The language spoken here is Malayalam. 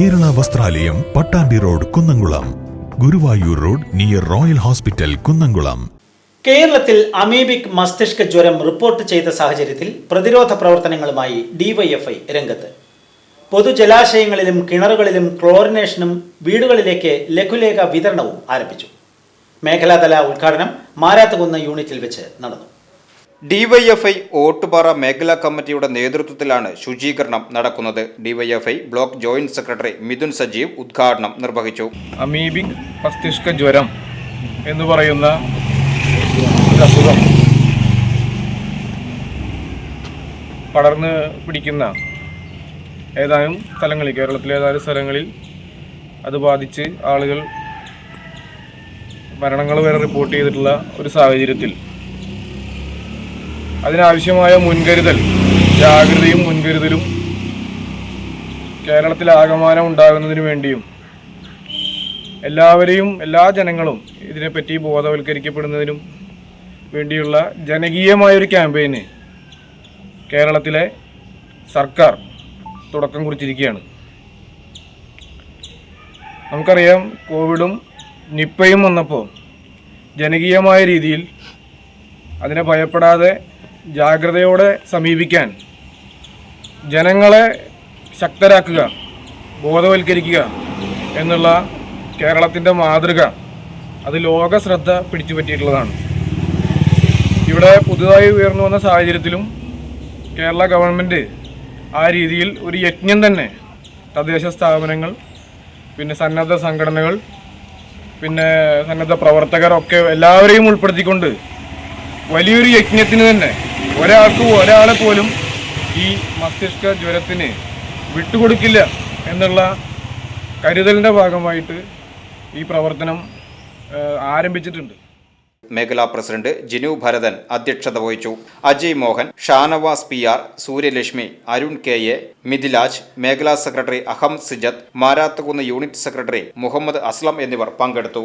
വസ്ത്രാലയം Pattambi road Kunnamkulam. Guruvayur road near royal hospital Kunnamkulam. കേരളത്തിൽ അമീബിക് മസ്തിഷ്ക ജ്വരം റിപ്പോർട്ട് ചെയ്ത സാഹചര്യത്തിൽ പ്രതിരോധ പ്രവർത്തനങ്ങളുമായി ഡിവൈഎഫ്ഐ രംഗത്ത്. പൊതുജലാശയങ്ങളിലും കിണറുകളിലും ക്ലോറിനേഷനും വീടുകളിലേക്ക് ലഘുലേഖ വിതരണവും ആരംഭിച്ചു. മേഖലാതല ഉദ്ഘാടനം മാരാത്തുകുന്ന് യൂണിറ്റിൽ വെച്ച് നടന്നു. ഡിവൈഎഫ്ഐ ഓട്ടുപാറ മേഖലാ കമ്മിറ്റിയുടെ നേതൃത്വത്തിലാണ് ശുചീകരണം നടക്കുന്നത്. DYFI block joint secretary Midhun Sajeev ഉദ്ഘാടനം നിർവഹിച്ചു. അമീബിക് മസ്തിഷ്ക ജ്വരം എന്ന് പറയുന്ന അസുഖം പടർന്ന് പിടിക്കുന്ന ഏതാനും സ്ഥലങ്ങളിൽ കേരളത്തിലെ ഏതാനും സ്ഥലങ്ങളിൽ അത് ബാധിച്ച് ആളുകൾ മരണങ്ങൾ വരെ റിപ്പോർട്ട് ചെയ്തിട്ടുള്ള ഒരു സാഹചര്യത്തിൽ അതിനാവശ്യമായ മുൻകരുതൽ ജാഗ്രതയും മുൻകരുതലും കേരളത്തിൽ ആകമാനം ഉണ്ടാകുന്നതിന് വേണ്ടിയും എല്ലാവരെയും എല്ലാ ജനങ്ങളും ഇതിനെപ്പറ്റി ബോധവൽക്കരിക്കപ്പെടുന്നതിനും വേണ്ടിയുള്ള ജനകീയമായൊരു ക്യാമ്പയിന് കേരളത്തിലെ സർക്കാർ തുടക്കം കുറിച്ചിരിക്കുകയാണ്. നമുക്കറിയാം കോവിഡും നിപ്പയും വന്നപ്പോൾ ജനകീയമായ രീതിയിൽ അതിനെ ഭയപ്പെടാതെ ജാഗ്രതയോടെ സമീപിക്കാൻ ജനങ്ങളെ ശക്തരാക്കുക ബോധവൽക്കരിക്കുക എന്നുള്ള കേരളത്തിന്റെ മാതൃക അത് ലോക ശ്രദ്ധ പിടിച്ചു ഇവിടെ പുതുതായി ഉയർന്നു വന്ന സാഹചര്യത്തിലും കേരള ഗവൺമെന്റ് ആ രീതിയിൽ ഒരു യജ്ഞം തന്നെ തദ്ദേശ സ്ഥാപനങ്ങൾ പിന്നെ സന്നദ്ധ സംഘടനകൾ പിന്നെ സന്നദ്ധ പ്രവർത്തകർ ഒക്കെ എല്ലാവരെയും ഉൾപ്പെടുത്തിക്കൊണ്ട് വലിയൊരു യജ്ഞത്തിന് തന്നെ ഒരാൾക്ക് ഒരാളെ പോലും ഈ മസ്തിഷ്ക ജ്വരത്തിന് വിട്ടുകൊടുക്കില്ല എന്നുള്ള കരുതലിന്റെ ഭാഗമായിട്ട് ഈ പ്രവർത്തനം ആരംഭിച്ചിട്ടുണ്ട്. മേഖലാ പ്രസിഡന്റ് ജിനു ഭരതൻ അധ്യക്ഷത വഹിച്ചു. Ajay Mohan Shanavas P R Suryalakshmi Arun K A Mithilaj മേഖലാ secretary Aham Sijath Marathukunnu unit secretary Muhammad Aslam എന്നിവർ പങ്കെടുത്തു.